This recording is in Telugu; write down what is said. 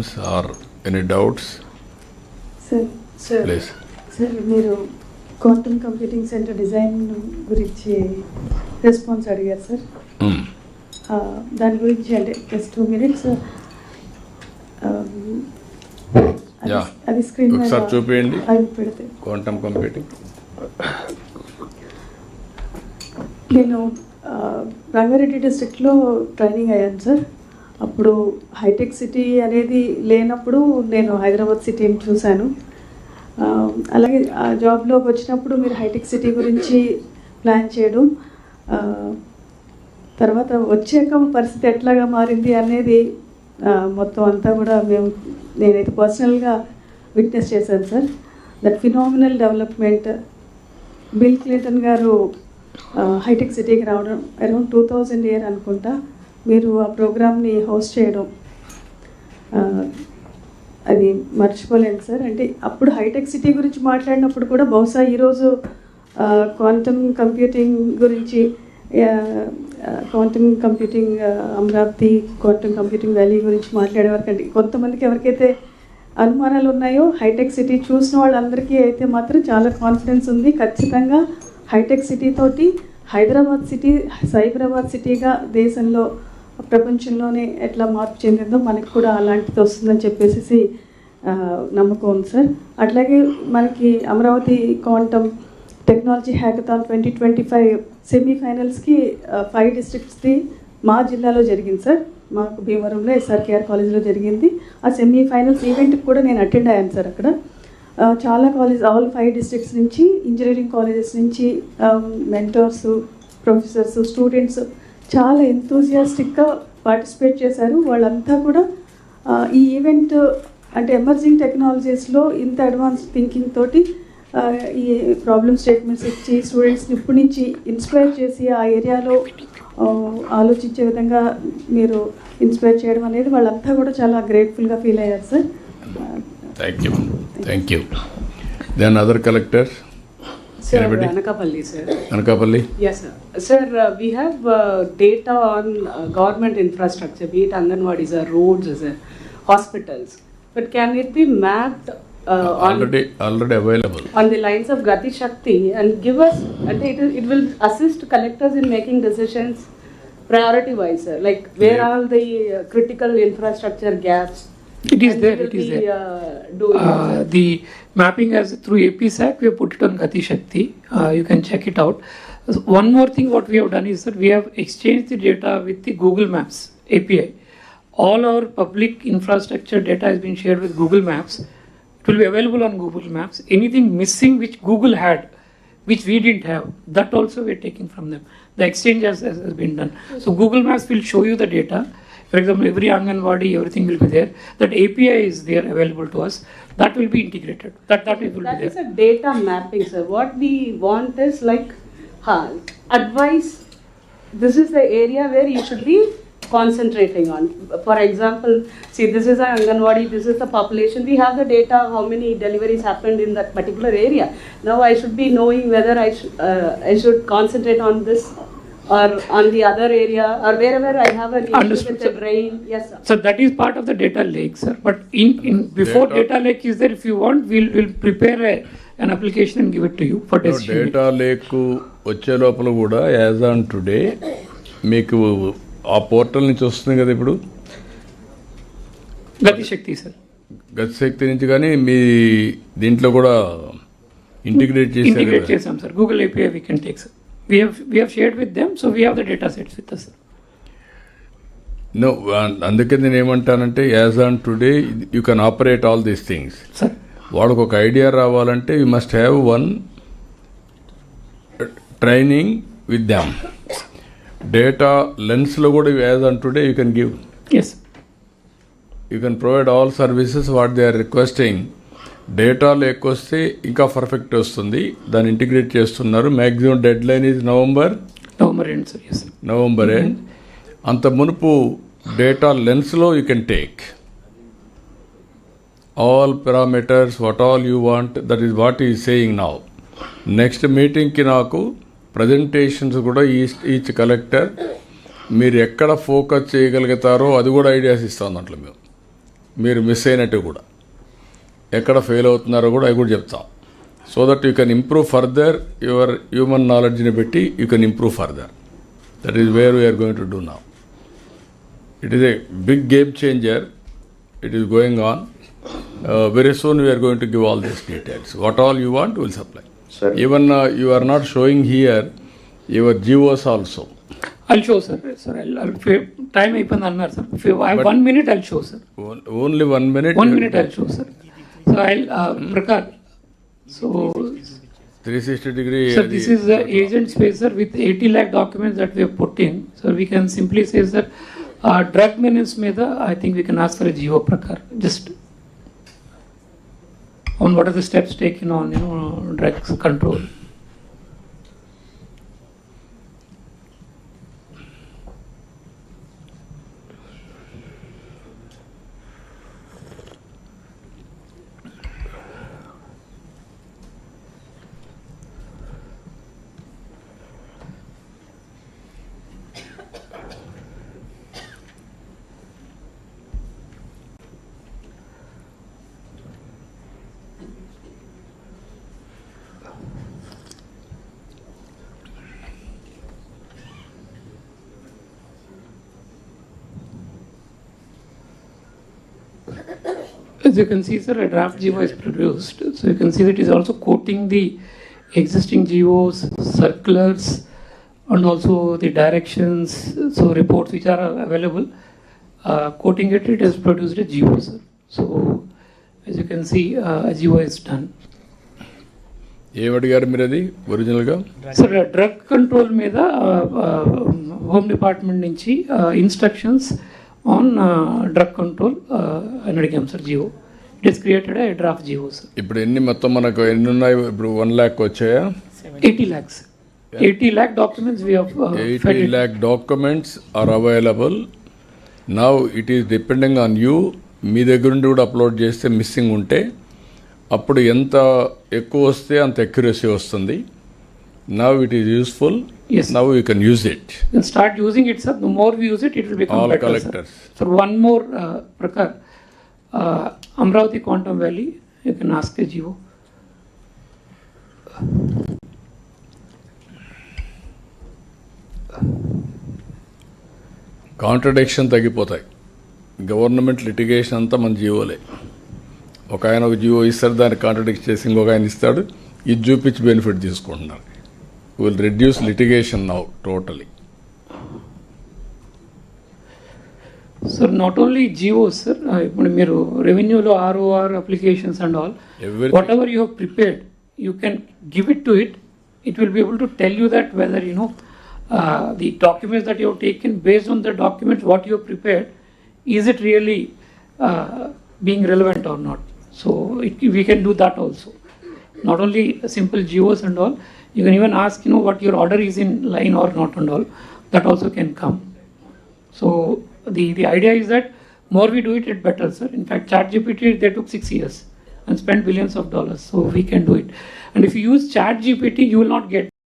questions or any doubts? Sir sir మీరు క్వాంటమ్ కంప్యూటింగ్ సెంటర్ డిజైన్ గురించి రెస్పాన్స్ అడిగారు సార్ Hmm. దాని గురించి అంటే జస్ట్ టూ మినిట్స్. అది స్క్రీన్ ఒకసారి చూపియండి. అవి పెడితే Quantum computing. నేను రంగారెడ్డి డిస్ట్రిక్ట్లో ట్రైనింగ్ అయ్యాను సార్ అప్పుడు హైటెక్ సిటీ అనేది లేనప్పుడు నేను హైదరాబాద్ సిటీని చూశాను. అలాగే ఆ జాబ్లోకి వచ్చినప్పుడు మీరు హైటెక్ సిటీ గురించి ప్లాన్ చేయడం తర్వాత వచ్చాక పరిస్థితి ఎట్లాగా మారింది అనేది మొత్తం అంతా కూడా మేము నేనైతే పర్సనల్గా విట్నెస్ చేశాను sir. That phenomenal development Bill Clinton garu Hitec సిటీకి రావడం అరౌండ్ టూ థౌజండ్ ఇయర్ అనుకుంటా. మీరు ఆ ప్రోగ్రామ్ని హోస్ట్ చేయడం అది మర్చిపోలేను సార్. అంటే అప్పుడు హైటెక్ సిటీ గురించి మాట్లాడినప్పుడు కూడా బహుశా ఈరోజు క్వాంటమ్ కంప్యూటింగ్ గురించి quantum computing Amaravati quantum computing valley గురించి మాట్లాడేవారికంటే కొంతమందికి ఎవరికైతే అనుమానాలు ఉన్నాయో హైటెక్ సిటీ చూసిన వాళ్ళందరికీ అయితే మాత్రం చాలా కాన్ఫిడెన్స్ ఉంది. ఖచ్చితంగా హైటెక్ సిటీ తోటి హైదరాబాద్ సిటీ సైబరాబాద్ సిటీగా దేశంలో ప్రపంచంలోనే ఎట్లా మార్పు చెందిందో మనకి కూడా అలాంటిది వస్తుందని చెప్పేసి నమ్మకం ఉంది సార్. అట్లాగే మనకి Amaravati quantum technology hackathon twenty twenty five సెమీఫైనల్స్కి five డిస్ట్రిక్ట్స్ది మా జిల్లాలో జరిగింది సార్. మాకు భీమవరంలో ఎస్ఆర్కేఆర్ కాలేజ్లో జరిగింది. ఆ సెమీఫైనల్స్ ఈవెంట్కి కూడా నేను అటెండ్ అయ్యాను సార్ అక్కడ. చాలా కాలేజ్ ఆల్ ఫైవ్ డిస్ట్రిక్ట్స్ నుంచి ఇంజనీరింగ్ కాలేజెస్ నుంచి మెంటర్స్ ప్రొఫెసర్స్ స్టూడెంట్స్ చాలా ఎంతూజియాస్టిక్గా పార్టిసిపేట్ చేశారు. వాళ్ళంతా కూడా ఈ ఈవెంట్ అంటే ఎమర్జింగ్ టెక్నాలజీస్లో ఇంత అడ్వాన్స్ థింకింగ్ తోటి ఈ ప్రాబ్లమ్ స్టేట్మెంట్స్ ఇచ్చి స్టూడెంట్స్ని ఇప్పటి నుంచి ఇన్స్పైర్ చేసి ఆ ఏరియాలో ఆలోచించే విధంగా మీరు ఇన్స్పైర్ చేయడం అనేది వాళ్ళంతా కూడా చాలా గ్రేట్ఫుల్గా ఫీల్ అయ్యారు sir thank you thank you then other collector Sir, Anybody? Anakapalli, sir. Anakapalli. Yes, sir. Sir, uh, we have uh, data on uh, government infrastructure, be it Anganwadis or roads, sir, hospitals. But can it be mapped uh, on, Already, already available. on the lines of Gati Shakti and give us, and it, it will assist collectors in making decisions priority wise, sir? Like where Yeah. are the uh, critical infrastructure gaps? It is And there, it is be, there. Uh, Uh, the mapping as through APSAC, we have put it on Gati Shakti. Uh, you can check it out. So One more thing, what we have done is that we have exchanged the data with the Google Maps API. All our public infrastructure data has been shared with Google Maps. It will be available on Google Maps. Anything missing which Google had, which we didn't have, that also we are taking from them. The exchange has, has has been done. So Google Maps will show you the data. For example, every Anganwadi, everything will be there. That API is there available to us. That will be integrated. That that will That be is there. a data mapping, sir. What we want is like, huh, advice. This is the area where you should be concentrating on. For example, see, this is a Anganwadi, this is the population. We have the data, how many deliveries happened in that particular area. Now I should be knowing whether I should, uh, I should concentrate on this or on the other area or wherever I have an issue Understood, with the sir. drain. Yes, sir. So that is part of the data lake, sir. But in, in before Data- data lake is there, if you want, we'll we'll prepare a, an application and give it to you for making. Data lake వచ్చే లోపల కూడా యాజ్ ఆన్ టుడే మీకు ఆ పోర్టల్ నుంచి వస్తుంది కదా ఇప్పుడు Gati Shakti, sir. గతిశక్తి నుంచి కానీ మీ దీంట్లో కూడా ఇంటిగ్రేట్ చేశారు Integrate కదా chesam, sir. Google API we can take, sir. We have we have shared with them, so we have the data sets with us. No అందుకే నేను ఏమంటానంటే as on today you can operate all these things Sir. వాళ్ళకు ఒక ఐడియా రావాలంటే you must have one training with them data లెన్స్లో కూడా as on today you can give Yes. You can provide all services what they are requesting data లేకొస్తే ఇంకా పర్ఫెక్ట్ వస్తుంది. దాన్ని ఇంటిగ్రేట్ చేస్తున్నారు. Maximum deadline is November sir. Yes. Sir. November end అంత మునుపు data లెన్స్లో you can take all parameters what all you want that is what is saying now next మీటింగ్కి నాకు ప్రజెంటేషన్స్ కూడా ఈచ్ ఈచ్ కలెక్టర్ మీరు ఎక్కడ ఫోకస్ చేయగలుగుతారో అది కూడా ఐడియాస్ ఇస్తాం దాంట్లో మేము. మీరు మిస్ అయినట్టు కూడా. ఎక్కడ ఫెయిల్ అవుతున్నారో కూడా అవి కూడా చెప్తాం. So that you can improve further your human నాలెడ్జ్ని పెట్టి you can improve further that is where we are going to do now it is a big game changer it is going on very soon we are going to give all these details what all you want will supply. Even you are not showing here your GOs also I'll show, sir. Sir, I'll, I'll time అయిపోయింది అన్నారు sir one minute, I'll show, sir. Only one minute One minute, I'll show, sir. Uh, so I'll, Prakar, so, 360 degree. Sir, this is the agent spacer with 80 lakh documents that we have put in. So we can simply say that uh, drug menace meda, I think we can ask for a geo prakar. Just on what are the steps taken on you know drugs control. As you can see, sir, a draft GO is produced. So you can see that it is also quoting the existing GOs, circulars, and also the directions, so reports which are available. Uh, quoting it, it has produced a GO, sir. So as you can see, uh, a GO is done. ఏం అడిగారు మీరు అది ఒరిజినల్గా సార్ డ్రగ్ కంట్రోల్ మీద హోమ్ డిపార్ట్మెంట్ నుంచి ఇన్స్ట్రక్షన్స్ ఆన్ డ్రగ్ కంట్రోల్ అని అడిగాం sir GO it is created a draft GO sir ఇప్పుడు ఎన్ని మొత్తం మనకు ఎన్ని ఉన్నాయి ఇప్పుడు వన్ ల్యాక్ వచ్చాయా? Eighty lakhs eighty lakh documents we eighty lakh documents are available now it is depending on you మీ దగ్గర నుండి కూడా అప్లోడ్ చేస్తే మిస్సింగ్ ఉంటే అప్పుడు ఎంత ఎక్కువ వస్తే అంత ఎక్యురసీ వస్తుంది. Now it is useful Yes. Now you can use it can start using it, sir. The more we use it, it will become All better. collectors. Sir. Sir, one more, uh, Prakar. Uh, Amravati Quantum Valley, you can ask a GO. Contradiction తగ్గిపోతాయి గవర్నమెంట్ లిటిగేషన్ అంతా మన జీవోలే ఒక ఆయన ఒక జీవో ఇస్తాడు దాన్ని కాంట్రడిక్ట్ చేసి ఇంకొక ఆయన ఇస్తాడు ఇది చూపించి బెనిఫిట్ తీసుకుంటున్నారు will reduce litigation now totally sir not only GOs sir ఇప్పుడు మీరు రెవెన్యూలో ROR applications and all Everything. Whatever you have prepared you can give it to it it will be able to tell you that whether you know the documents that you have taken based on the documents what you prepared is it really being relevant or not so it we can do that also not only simple geos and all you can even ask you know what your order is in line or not and all. That also can come. So the the idea is that more we do it it better sir. In fact chat gpt they took six years and spent billions of dollars. So we can do it. And if you use chat gpt you will not get